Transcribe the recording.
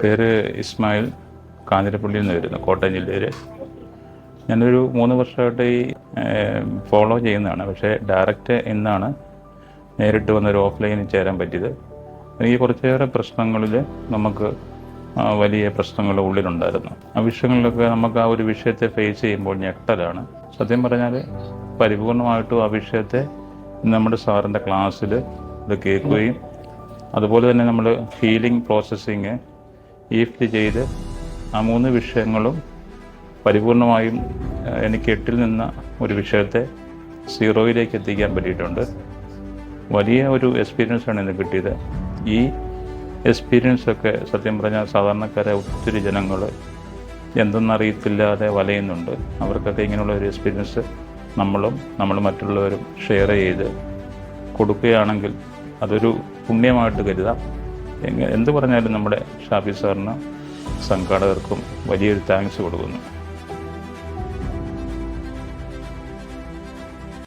പേര് ഇസ്മായിൽ കാഞ്ഞിരപ്പള്ളിയിൽ നിന്ന് വരുന്നു കോട്ടയം ജില്ലയിൽ ഞാനൊരു മൂന്ന് വർഷമായിട്ട് ഈ ഫോളോ ചെയ്യുന്നതാണ്. പക്ഷേ ഡയറക്റ്റ് ഇന്നാണ് നേരിട്ട് വന്നൊരു ഓഫ്ലൈനിൽ ചേരാൻ പറ്റിയത്. എനിക്ക് കുറച്ചേറെ പ്രശ്നങ്ങളിൽ നമുക്ക് വലിയ പ്രശ്നങ്ങൾ ഉള്ളിലുണ്ടായിരുന്നു. ആ വിഷയങ്ങളിലൊക്കെ നമുക്ക് ആ ഒരു വിഷയത്തെ ഫേസ് ചെയ്യുമ്പോൾ ഞെട്ടലാണ്. സത്യം പറഞ്ഞാൽ പരിപൂർണമായിട്ടും ആ വിഷയത്തെ നമ്മുടെ സാറിന്റെ ക്ലാസ്സിൽ ഇത് കേൾക്കുകയും അതുപോലെ തന്നെ നമ്മൾ ഹീലിംഗ് പ്രോസസ്സിങ് ഈഫ്റ്റ് ചെയ്ത് ആ മൂന്ന് വിഷയങ്ങളും പരിപൂർണമായും എനിക്ക് എട്ടിൽ നിന്ന ഒരു വിഷയത്തെ സീറോയിലേക്ക് എത്തിക്കാൻ പറ്റിയിട്ടുണ്ട്. വലിയ ഒരു എക്സ്പീരിയൻസാണ് ഇന്ന് കിട്ടിയത്. ഈ എക്സ്പീരിയൻസൊക്കെ സത്യം പറഞ്ഞാൽ സാധാരണക്കാരെ ഒത്തിരി ജനങ്ങൾ എന്തെന്നറിയത്തില്ലാതെ വലയുന്നുണ്ട്. അവർക്കൊക്കെ ഇങ്ങനെയുള്ള ഒരു എക്സ്പീരിയൻസ് നമ്മളും നമ്മൾ മറ്റുള്ളവരും ഷെയർ ചെയ്ത് കൊടുക്കുകയാണെങ്കിൽ അതൊരു പുണ്യമായിട്ട് കരുതാം. എങ്ങ എന്ത് പറഞ്ഞാലും നമ്മുടെ ഷാഫി സാറിന് സംഘാടകർക്കും വലിയൊരു താങ്ക്സ് കൊടുക്കുന്നു.